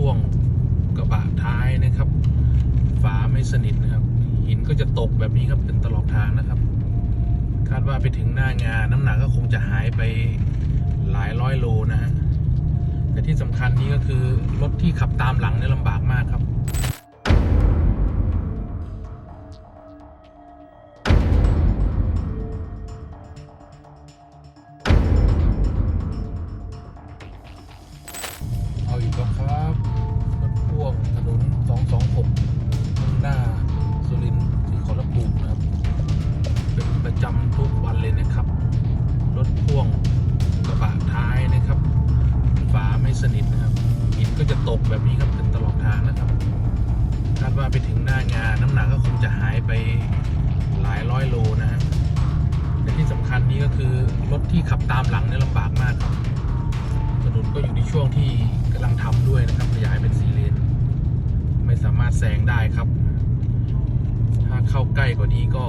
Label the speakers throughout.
Speaker 1: พ่วงกระบะท้ายนะครับ ฝาไม่สนิทนะครับ หินก็จะตกแบบนี้ครับเป็นตลอดทางนะครับ คาดว่าไปถึงหน้างานน้ำหนักก็คงจะหายไปหลายร้อยโลนะฮะแต่ที่สำคัญนี้ก็คือรถที่ขับตามหลังเนี่ยลำบากมากครับ ตกแบบนี้ครับเป็นตลอดทางนะครับคาดว่าไปถึงหน้างานน้ำหนักก็คงจะหายไปหลายร้อยโลนะฮะแต่ที่สำคัญนี้ก็คือรถที่ขับตามหลังเนี่ยลำบากมากครับถนนก็อยู่ในช่วงที่กำลังทำด้วยนะครับขยายเป็นสี่เลนไม่สามารถแซงได้ครับ ถ้าเข้าใกล้กว่านี้ก็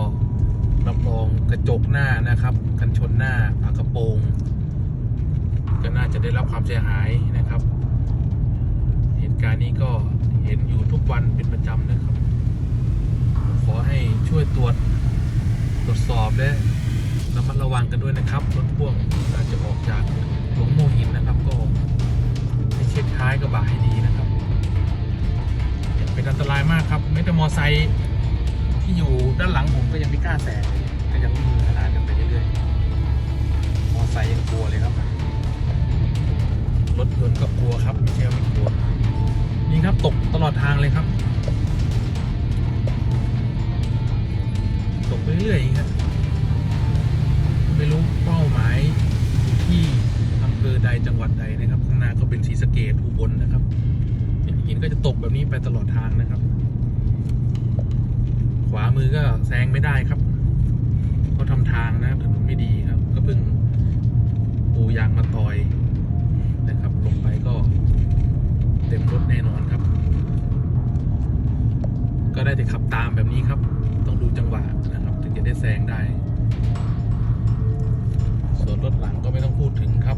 Speaker 1: รับรองกระจกหน้านะครับ กันชนหน้าฝากระโปรง ก็น่าจะได้รับความเสียหายนะครับ ตุการณ์นี้ก็เห็นอยู่ทุกวันเป็นประจำนะครับ ขอให้ช่วยตรวจตรวจสอบและระมัดระวังกันด้วยนะครับรถพ่วงอาจจะออกจากหลวงโมหินนะครับก็ให้เช็คท้ายกระบะให้ดีนะครับเป็นอันตรายมากครับแม้แต่มอไซค์ที่อยู่ด้านหลังผมก็ยังไม่กล้าแซงก็ยังวิ่งขนาดกันไปเรื่อยๆมอไซค์ยังกลัวเลยครับ ก็จะตกแบบนี้ไปตลอดทางนะครับ ขวามือก็แซงไม่ได้ครับเขาทำทางนะครับถนนไม่ดีครับ ก็เพิ่งปูยางมาต่อยนะครับ ลงไปก็เต็มรถแน่นอนครับ ก็ได้แต่ขับตามแบบนี้ครับ ต้องดูจังหวะนะครับ ถึงจะได้แซงได้ ส่วนรถหลังก็ไม่ต้องพูดถึงครับ